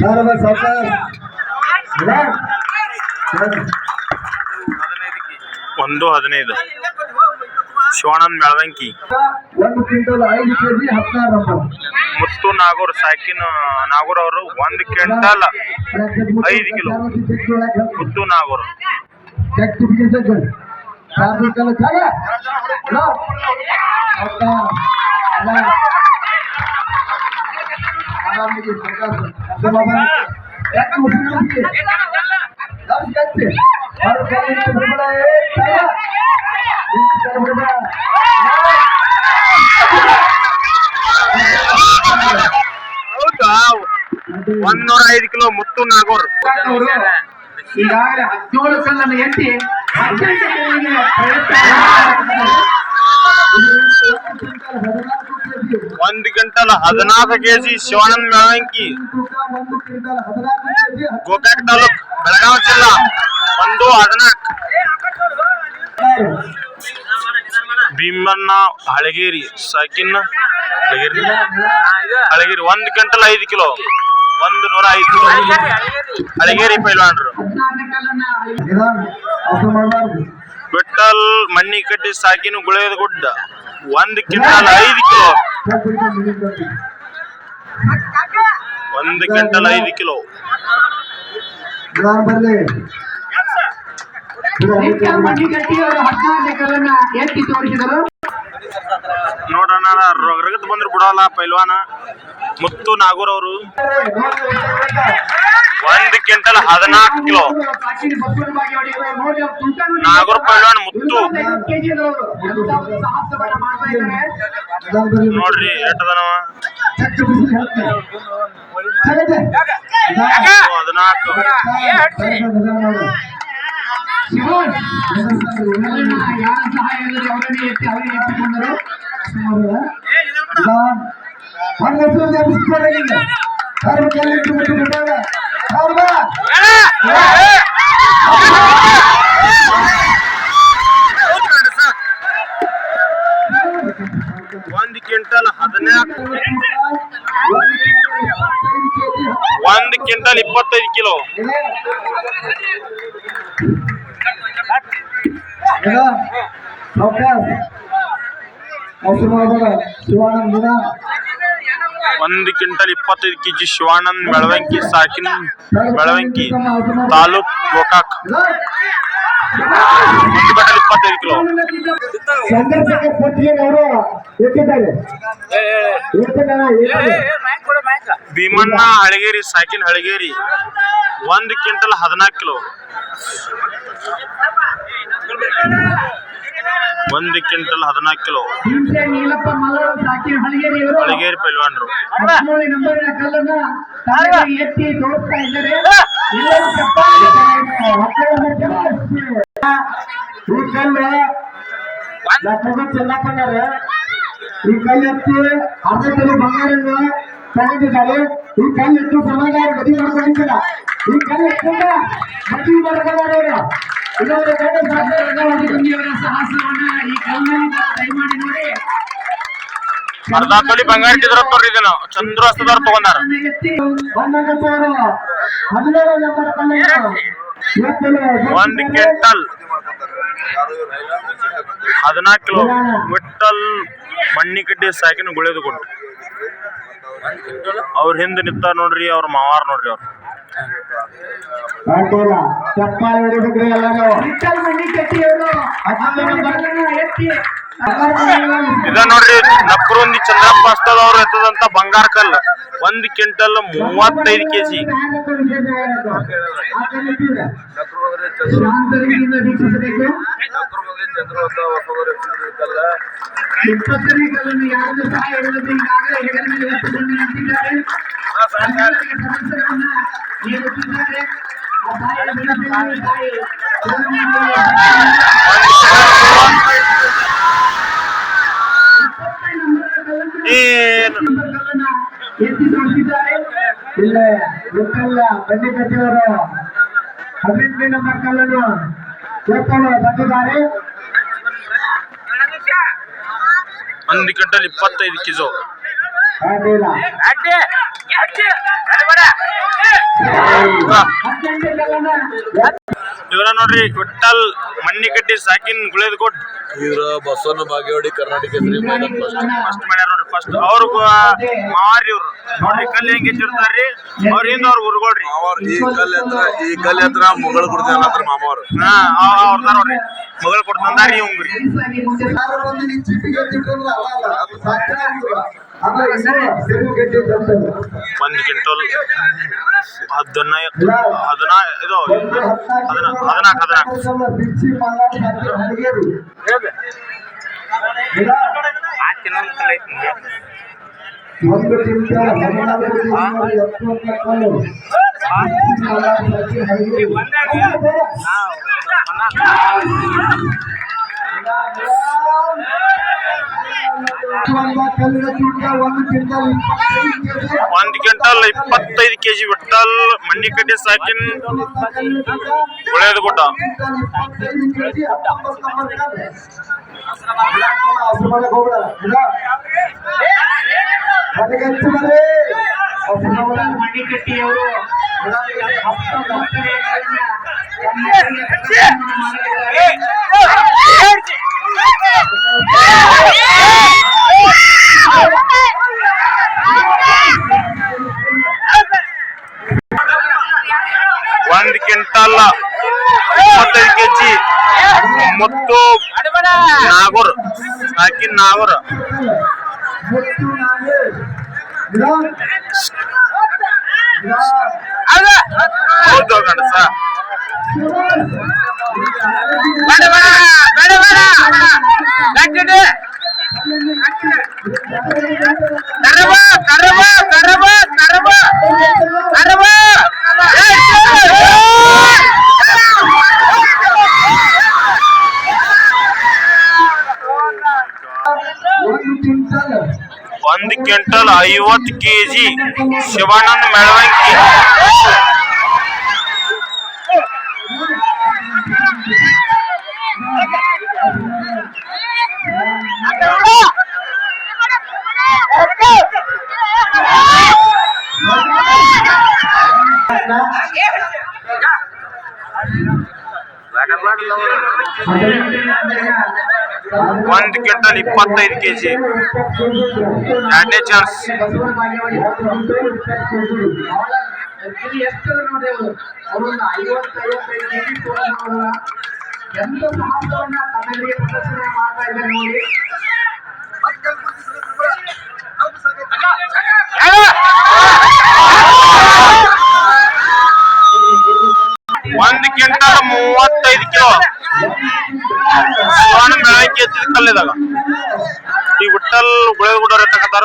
ತಮ್ಮ ಸರ್ಕಾರ. ಒಂದು ಹದಿನೈದು. ಶಿವಾನಂದ್ ಮೆಳವಂಕಿ. ಒಂದು ಕ್ವಿಂಟಲ್ ಐದು ಕೆಜಿ ಹದಿನಾರು ನಂಬರ್ ಮುತ್ತು ನಾಗೂರ್ ಸಾಕಿನ ನಾಗೂರ್ ಅವರು ಒಂದು ಕ್ವಿಂಟಲ್ ಐದು ಕಿಲೋ. ಮುತ್ತು ನಾಗೂರ್. ಸರ್ಟಿಫಿಕೇಟ್ ಅಕ್ಕ ಅಲ್ಲ. ಆರಾಮಿಗೆ ಪ್ರಕಾಶ್ ಯಾಕೆ ಅವ್ರ ಕೈಯಿಂದ ಬಿಡಬೇಡ. ಬಿಡಬೇಡ. ಹೌದಾ? ಒಂದೂರ ಐದು ಕಿಲೋ ಮುತ್ತು ನಾಗೋರ್. ಈಗಾಗಲೇ ಹದಿನೇಳು ಎತ್ತಿ ಹದಿನೆಂಟು ಕಲ್ಲಿಗೆ ಪ್ರಯತ್ನ ಒಂದು ಕ್ವಿಂಟಲ್ ಹದಿನಾಲ್ಕು ಕೆಜಿ ಶಿವಾನಂದ ಮೆಳವಂಕಿ ಗೋಕಾಕ್ ತಾಲೂಕ್, ಬೆಳಗಾವಿ ಜಿಲ್ಲಾ, ಒಂದು ಹದಿನಾಲ್ಕು. ಭೀಮಣ್ಣ ಹಳಗೇರಿ, ಸಾಕಿನ ಹಳಗೇರಿ ಹಳಗೇರಿ, ಒಂದು ಕ್ವಿಂಟಲ್ ಐದು ಕಿಲೋ. ಒಂದು ನೂರ ಐದು ಕಿಲೋ. ಹಳಗೇರಿ ಪೈಲ್ವಾನ್ರು. ವಿಠಲ್ ಮಣ್ಣಿ ಕಟ್ಟಿ ಸಾಕಿನ ಗುಳೆದ ಗುಡ್ಡ ಒಂದು ಕ್ವಿಂಟಲ್ ಐದು ಕಿಲೋ. ಒಂದು ಕ್ವಿಂಟಲ್ ಐದು ಕಿಲೋ. ನೋಡೋಣ ರಗತ್ ಬಂದ್ರೆ ಬಿಡೋಲ್ಲ ಪೈಲ್ವಾನ. ಮುತ್ತು ನಾಗೂರ್ ಅವರು. ಒಂದು ಕ್ವಿಂಟಲ್ ಹದಿನಾಲ್ಕು ಕಿಲೋ. ನಾಗರ ಪೈಲ್ವಾನ್ ಮುತ್ತು. ನೋಡ್ರಿ ಎಟ್ಟದನವ. ಹದಿನಾಲ್ಕು. ನಿಮಿಷ ಎಬ್ಬಿಸ್ಬೇಡ ನೀನು. ಅವ್ರ ಕೈಯಲ್ಲಿ ಇಟ್ಟು ಬಿಟ್ಟು ಬಿಟ್ಟಾಗ. ಅವ್ರ ಬಾ. ಒಂದು ಕ್ವಿಂಟಲ್ ಹದಿನಾಲ್ಕು ಒಂದು ಕ್ವಿಂಟಲ್ ಇಪ್ಪತ್ತೈದು ಕಿಲೋ ಅವಸರ ಮಾಡಬೇಡ ಶಿವಾನಂದ್ ನಿಧಾನ ಒಂದು ಕ್ವಿಂಟಲ್ ಇಪ್ಪತ್ತೈದು ಕೆಜಿ ಶಿವಾನಂದ್ ಬೆಳವಂಕಿ ಸಾಕಿನ ಬೆಳವಂಕಿ ತಾಲೂಕ್ ಗೋಕಾಕ್. ಒಂದು ಕ್ವಿಂಟಲ್ ಇಪ್ಪತ್ತೈದು ಕಿಲೋ. ಸಂದರ್ಶಕ ಎತ್ತಿದ್ದಾರೆ. ಭೀಮಣ್ಣ ಹಳಗೇರಿ ಸಾಕಿನ ಹಳಗೇರಿ. ಒಂದು ಕ್ವಿಂಟಲ್ ಹದಿನಾಲ್ಕು ಕಿಲೋ. ಒಂದು ಕ್ವಿಂಟಲ್ ಹದಿನಾಲ್ಕು ಕಿಲೋ. ಹಳಗೇರಿ ಪೈಲ್ವಾನ್ರು. ಈ ಚೆನ್ನಪ್ಪನವ್ರ ಕಲ್ಲು ಎತ್ತಿ ಅರ್ಧ ಕಿಲೋ ಬಂಗಾರನ್ನ ತಗೊಂಡಿದ್ದಾರೆ. ಈ ಕೈ ಎತ್ತು ಸಮಾಧಾನ ಮದುವೆ ಮಾಡ್ಕೊಂಡಿದ್ದಾರೆ ಈ ಕೈ ಎತ್ತಿಂದ ಮದುವೆ ಮಾಡ್ಕೊಂಡಾರೆ ಅರ್ಧ ತೊಲಿ ಬಂಗಾರ ಇಟ್ಟಿದ್ರ ತೋರಿ ಇದನ್ನ ಚಂದ್ರಸ್ತದವ್ರು ತಗೊಂಡಾರ. ಒಂದ್ ಕ್ವಿಂಟಲ್ ಹದಿನಾಲ್ಕು ಕಿಲೋ ಮಿಟ್ಟಲ್ ಮಣ್ಣಿಕಡ್ಡಿ ಸಾಕಿನ ಗುಳೆದು ಕೊಟ್ಟು ಅವ್ರ ಹಿಂದೆ ನಿಂತಾರ ನೋಡ್ರಿ ಅವ್ರ ಮಾವಾರ ನೋಡ್ರಿ ಅವ್ರು. ಅಡ್ಡಿಲ್ಲ ಚಪ್ಪಾಳೆ ಹೊಡಿಬೇಕ್ರಿ ಎಲ್ಲರೂ? ಕಟ್ಟಿಯವರು. ಎತ್ತಿ. ಇದ ನೋಡ್ರಿ ನಕ್ರುಂದಿ ಚಂದ್ರಪ್ಪ ಹಸ್ತದವ್ರು ಎತ್ತದಂತ ಬಂಗಾರ ಕಲ್ಲ. ಒಂದ್ ಕ್ವಿಂಟಲ್ ಮೂವತ್ತೈದು ಕೆಜಿ. ಇಪ್ಪತ್ತನೇ ಕಲ್ಲನ್ನು ಯಾರು ಸಹ ಇಲ್ಲದೆ ಈಗಾಗಲೇ ಹೆಗಲ ಮೇಲೆ ಹೊತ್ತುಕೊಂಡು ನಿಂತಿದ್ದಾರೆ. ಎತ್ತಿ ತೋರಿಸಿದ್ದಾರೆ ಇಲ್ಲ ಗೊತ್ತಲ್ಲ ಬನ್ನಿ ಕಟ್ಟಿಯವರು ಹದಿನೆಂಟನೇ ನಂಬರ್ ಕಲ್ಲನ್ನು ಎತ್ತಲು ಬಂದಿದ್ದಾರೆ ಒಂದು ಕ್ವಿಂಟಲ್ ಇಪ್ಪತ್ತೈದು ಕಿಲೋ ಅಡ್ಡಿಲ್ಲ ಇವರ ನೋಡ್ರಿ ವಿಠಲ್ ಮಣ್ಣಿಕಟ್ಟಿ ಸಾಕಿನ್ ಗುಳೇದಕೋಟ್ ಇವ್ರ ಬಸವನ ಬಾಗೇವಾಡಿ ಕರ್ನಾಟಕ ಫಸ್ಟ್ ಮಾಡ್ಯಾರ ನೋಡ್ರಿ ಫಸ್ಟ್ ಅವ್ರು ಮಾರಿ ಇವ್ರು. ನೋಡ್ರಿ ಕಲ್ಲು ಹೆಂಗ್ ಇಟ್ಟಿರ್ತಾರ್ರಿ ಅವ್ರ ಹಿಂದ ಅವ್ರ ಗುರುಗಳ್ರಿ ಮಾವರ್ ಈ ಕಲ್ ಹತ್ರ ಈ ಕಲ್ ಹತ್ರ ಮುಗಳು ಕೊಡ್ತೇವೆ ಹತ್ರ ಮಾಮವ್ರು ಹಾ ಅವ್ರದಾರ ನೋಡ್ರಿ. ಮಗಳು ಕೊಡ್ತಂದಾರಿ ಇವಂಗ್ರಿ ಯಾರು ಬಂದು ನೀನ್ ಚಿಟ್ಟಿಗೆ ತಿಳ್ಕೊಂಡ್ರೆ ಅಲ್ಲ ಅಲ್ಲ ಅದು ಸಾಕ್ತಾನೆ ಆಗಿಲ್ಲ. ಅಲ್ಲ ಇನ್ನು ಸಿರು ಗಡ್ಡೆ ತಂತದ್ದು. ಒಂದ್ ಕ್ವಿಂಟಲ್ ಹದಿನೈದು ಹದಿನಾ ಇದು ಒಂದು ಹದ್ನಾಲ್ಕು ಹದಿನಾಲ್ಕು ಹದಿನಾಲ್ಕು ಒಂದು ಕ್ವಿಂಟಲ್ ಹದಿನಾಲ್ಕು ದಿನಗಳು ಎಪ್ಪತ್ತು ಕಲ್ಲು. ಬಿಚ್ಚಿ ಮಲ್ನಾಡು ಸಾಕಿ ಹಣಗೇರಿ. ಹೌದು ಬೇಡ? ಒಂದು ಕಲ್ಲಿನ ತೂಕ ಒಂದು ಕ್ವಿಂಟಲ್ ಇಪ್ಪತ್ತೈದು ಕೆಜಿ. ಒಂದ್ ಕ್ವಿಂಟಲ್ ಇಪ್ಪತ್ತೈದು ಕೆಜಿ ವಿಠಲ್ ಮಣ್ಣಿಕಟ್ಟಿ ಸಾಕಿನ್ ಗುಳೇದಗುಡ್ಡ ಕ್ವಿಂಟಲ್ ಇಪ್ಪತ್ತೈದು ಕೆಜಿ ಹತ್ತೊಂಬತ್ತು ನಂಬರ್ ಕಲ್ಲು. ಹಸು ಮಾಡಕ್ ಹೋಗ್ಬೇಡ. ಇಲ್ಲ? ಮನೆಗೆ ಹಚ್ಚು ಬರ್ರಿ. ಹಸು ಮಾಡ್ಬೇಡ. ಮಣಿಕಟ್ಟಿಯವರು ಹತ್ತೊಂಬತ್ತನೇ ಕನ್ನಡಿಗ ಮಾಡಿದ್ದಾರೆ. ಒಂದ್ ಕ್ವಿಂಟಲ್ ಇಪ್ಪತ್ತೈದು ಕೆಜಿ ಮತ್ತು ನಾಗೂರ್ ಸಾಕಿನ್ ನಾಗೂರ್ ಮುತ್ತು ನಾಗೇ. ಇಲ್ಲ? ಇಲ್ಲ? ಹೌದು ಗಣಸ ಒಂದು ಕ್ವಿಂಟಲ್ ಒಂದ್ ಕ್ವಿಂಟಲ್ ಐವತ್ತು ಕೆಜಿ ಶಿವಾನಂದ್ ಮೆಳವಂಕಿ ಒಂದ್ ಕ್ವಿಂಟಲ್ ಇಪ್ಪತ್ತೈದು ಕೆಜಿ ಎರಡನೇ ಚಾನ್ಸ್ ಐವತ್ತೈದು ಕೆಜಿ ತಗೊಂಡವ್ರ ಎಂತ ಸಾಹಸವನ್ನ ತನ್ನಲ್ಲಿ ಪ್ರದರ್ಶನ ಮಾಡ್ತಾ ಇದ್ದಾರೆ ನೋಡಿ ಒಂದ್ ಕ್ವಿಂಟಲ್ ಮೂವತ್ತೈದು ಕಿಲೋ ಶಿವಾನಂದ್ ಮೆಳವಂಕಿ ಈ ವಿಠಲ್ ಗುಳೇದಗುಡ್ಡ ಎತ್ತಕತ್ತಾರ